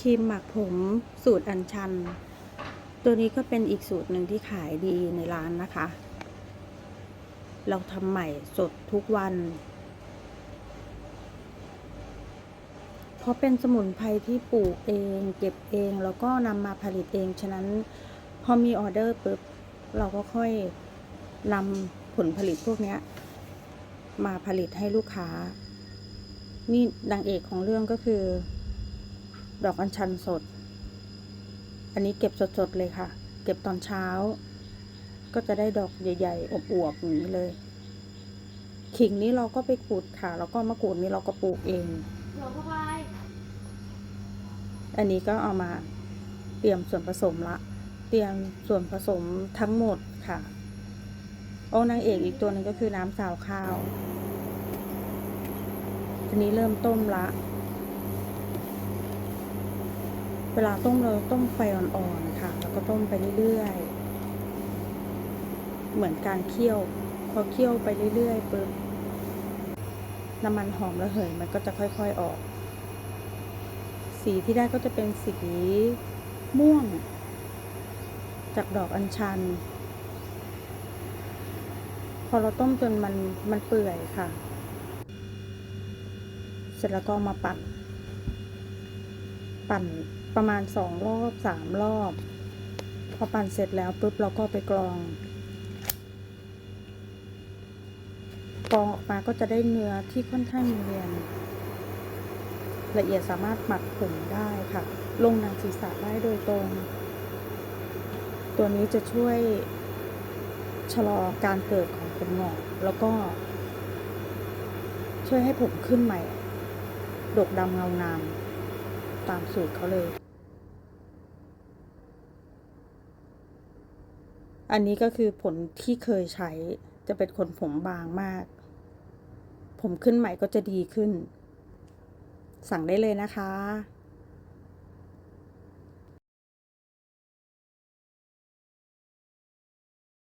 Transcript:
ครีมหมักผมสูตรอัญชัน ตัวนี้ก็เป็นอีกสูตรหนึ่งที่ขายดีในร้านนะคะ เราทำใหม่สดทุกวัน เพราะเป็นสมุนไพรที่ปลูกเอง เก็บเองแล้วก็นำมาผลิตเอง ฉะนั้นพอมีออเดอร์ปุ๊บเราก็ค่อยนำผลผลิตพวกนี้มาผลิตให้ลูกค้า นี่ดังเอกของเรื่องก็คือ ดอกอัญชันสด อันนี้เก็บสดๆเลยค่ะ เก็บตอนเช้า ก็จะได้ดอกใหญ่ๆอวบๆอย่างนี้เลยขิงนี้เราก็ไปขูดค่ะ แล้วก็มะกรูดนี้เราก็ปลูกเองหลวงพ่อพายอันนี้ก็เอามาเตรียมส่วนผสมละ เตรียมส่วนผสมทั้งหมดค่ะ โอ้นางเอกอีกตัวหนึ่งก็คือน้ำสาวข้าวทีนี้เริ่มต้มละ เวลาต้มเราต้มไฟอ่อนๆค่ะ แล้วก็ต้มไปเรื่อยๆ เหมือนการเคี่ยว พอเคี่ยวไปเรื่อยๆปุ๊บน้ำมันหอมระเหยมันก็จะค่อยๆออก สีที่ได้ก็จะเป็นสีม่วง จากดอกอัญชัน พอเราต้มจนมันมันเปื่อยค่ะ เสร็จแล้วก็มาปั่นปั่น ประมาณสองรอบสามรอบ พอปั่นเสร็จแล้วปุ๊บเราก็ไปกรอง กรองออกมาก็จะได้เนื้อที่ค่อนข้างเนียนละเอียดสามารถหมักผมได้ค่ะ ลงหนังศีรษะได้โดยตรง ตัวนี้จะช่วยชะลอการเกิดของผมหงอกแล้วก็ ช่วยให้ผมขึ้นใหม่ ดกดำเงางาม ตามสูตรเขาเลย อันนี้ก็คือผลที่เคยใช้จะเป็นคนผมบางมาก ผมขึ้นใหม่ก็จะดีขึ้น สั่งได้เลยนะคะ